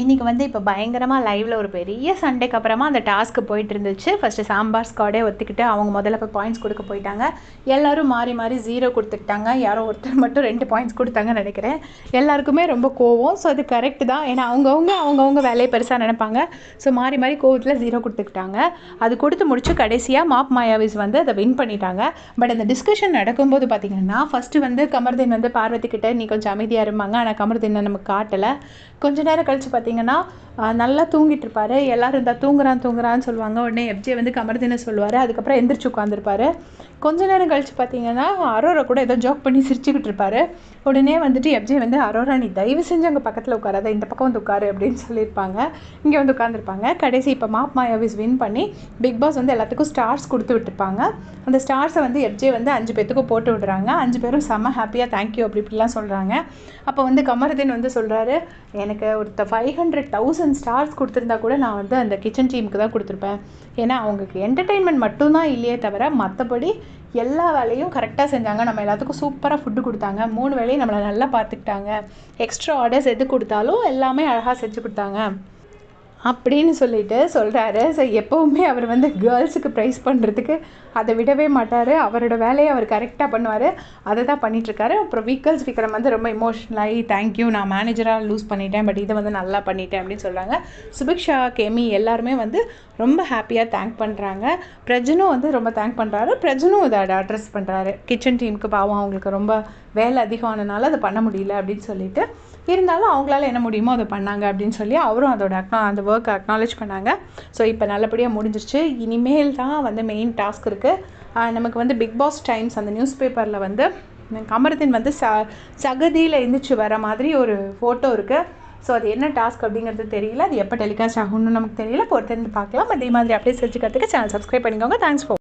இன்றைக்கி வந்து இப்போ பயங்கரமாக லைவில் ஒரு பெரிய சண்டேக்கு அப்புறமா அந்த டாஸ்க்கு போயிட்டு இருந்துச்சு. ஃபஸ்ட்டு சாம்பார் ஸ்காடே ஒத்துக்கிட்டு அவங்க முதல்ல போய் பாயிண்ட்ஸ் கொடுக்க போயிட்டாங்க. எல்லோரும் மாறி மாறி ஜீரோ கொடுத்துக்கிட்டாங்க. யாரோ ஒருத்தர் மட்டும் ரெண்டு பாயிண்ட்ஸ் கொடுத்தாங்கன்னு நினைக்கிறேன். எல்லாருக்குமே ரொம்ப கோவம். ஸோ அது கரெக்ட் தான். ஏன்னா அவங்கவுங்க அவங்கவுங்க வேலையை பெருசாக நினைப்பாங்க. ஸோ மாறி மாறி கோவத்தில் ஜீரோ கொடுத்துக்கிட்டாங்க. அது கொடுத்து முடிச்சு கடைசியாக மாப் மாயாவிஸ் வந்து அதை வின் பண்ணிட்டாங்க. பட் அந்த டிஸ்கஷன் நடக்கும்போது பார்த்தீங்கன்னா ஃபஸ்ட்டு வந்து கமர்தீன் வந்து பார்வதி கிட்ட நீ கொஞ்சம் அமைதியாக இருப்பாங்க ஆனால் கமர்தீனை நமக்கு காட்டலை. கொஞ்ச நேரம் கழித்து பார்த்தீங்கன்னா நல்லா தூங்கிட்டு இருப்பாரு எல்லோரும் இருந்தால் தூங்குறான் தூங்குறான்னு சொல்லுவாங்க. உடனே எப்ஜே வந்து கமர்தின்னு சொல்லுவார். அதுக்கப்புறம் எந்திரிச்சு உட்காந்துருப்பாரு கொஞ்ச நேரம் கழித்து பார்த்தீங்கன்னா அரோரா கூட ஏதோ ஜோக் பண்ணி சிரிச்சுக்கிட்டு இருப்பாரு. உடனே வந்துட்டு எப்ஜே வந்து அரோரா நீ தயவு செஞ்சு அங்கே பக்கத்தில் உட்காராத. இந்த பக்கம் வந்து உட்காரு அப்படின்னு சொல்லியிருப்பாங்க. இங்கே வந்து உட்காந்துருப்பாங்க கடைசி இப்போ மாப் மாயாவிஸ் வின் பண்ணி பிக் பாஸ் வந்து எல்லாத்துக்கும் ஸ்டார்ஸ் கொடுத்து விட்டுருப்பாங்க. அந்த ஸ்டார்ஸை வந்து எப்ஜே வந்து அஞ்சு பேத்துக்கும் போட்டு விடுறாங்க. அஞ்சு பேரும் செம்ம ஹாப்பியாக தேங்க்யூ அப்படி இப்படிலாம் சொல்கிறாங்க அப்போ வந்து கமருதீன் வந்து சொல்கிறாரு எனக்கு ஒருத்த ஃபைவ் ஹண்ட்ரட் தௌசண்ட் ஸ்டார்ஸ் கொடுத்துருந்தா கூட நான் வந்து அந்த கிச்சன் டீமுக்கு தான் கொடுத்துருப்பேன். ஏன்னா அவங்களுக்கு என்டர்டெயின்மெண்ட் மட்டும்தான் இல்லையே தவிர மற்றபடி எல்லா வேலையும் கரெக்டாக செஞ்சாங்க. நம்ம எல்லாத்துக்கும் சூப்பராக ஃபுட்டு கொடுத்தாங்க. மூணு வேலையும் நம்மளை நல்லா பார்த்துக்கிட்டாங்க. எக்ஸ்ட்ரா ஆர்டர்ஸ் எது கொடுத்தாலும் எல்லாமே அழகாக செஞ்சு கொடுத்தாங்க. அப்படின்னு சொல்லிட்டு சொல்கிறாரு ஸோ எப்போவுமே அவர் வந்து கேர்ள்ஸுக்கு ப்ரைஸ் பண்ணுறதுக்கு அதை விடவே மாட்டார். அவரோட வேலையை அவர் கரெக்டாக பண்ணுவார். அதை தான் பண்ணிகிட்ருக்காரு அப்புறம் வீக்கல்ஸ் விக்ரம் வந்து ரொம்ப இமோஷனலாகி தேங்க்யூ நான் மேனேஜராக லூஸ் பண்ணிட்டேன் பட் இதை வந்து நல்லா பண்ணிட்டேன் அப்படின்னு சொல்கிறாங்க சுபிக்ஷா கேமி எல்லாருமே வந்து ரொம்ப ஹாப்பியாக தேங்க் பண்ணுறாங்க பிரஜனும் வந்து ரொம்ப தேங்க் பண்ணுறாரு பிரஜனும் இதை அட்ரஸ் பண்ணுறாரு கிச்சன் டீமுக்கு பாவம் அவங்களுக்கு ரொம்ப வேலை அதிகமானனால அதை பண்ண முடியல அப்படின்னு சொல்லிட்டு இருந்தாலும் அவங்களால என்ன முடியுமோ அதை பண்ணாங்க அப்படின்னு சொல்லி அவரும் அதோட அந்த ஒர்க் அக்னாலேஜ் பண்ணாங்க. ஸோ இப்போ நல்லபடியாக முடிஞ்சிருச்சு. இனிமேல் தான் வந்து மெயின் டாஸ்க் இருக்குது நமக்கு வந்து பிக் பாஸ் டைம்ஸ் அந்த நியூஸ் பேப்பரில் வந்து கமருதீன் வந்து ச சகதியில் எழுந்திரிச்சு வர மாதிரி ஒரு ஃபோட்டோ இருக்குது ஸோ அது என்ன டாஸ்க் அப்படிங்கிறது தெரியல. அது எப்போ டெலிகாஸ்ட் ஆகும்னு நமக்கு தெரியல. பொறுத்திருந்து பார்க்கலாம். அதே மாதிரி அப்படியே செஞ்சுக்கிறதுக்கு சேனல் சப்ஸ்கிரைப் பண்ணிக்கோங்க. Thanks for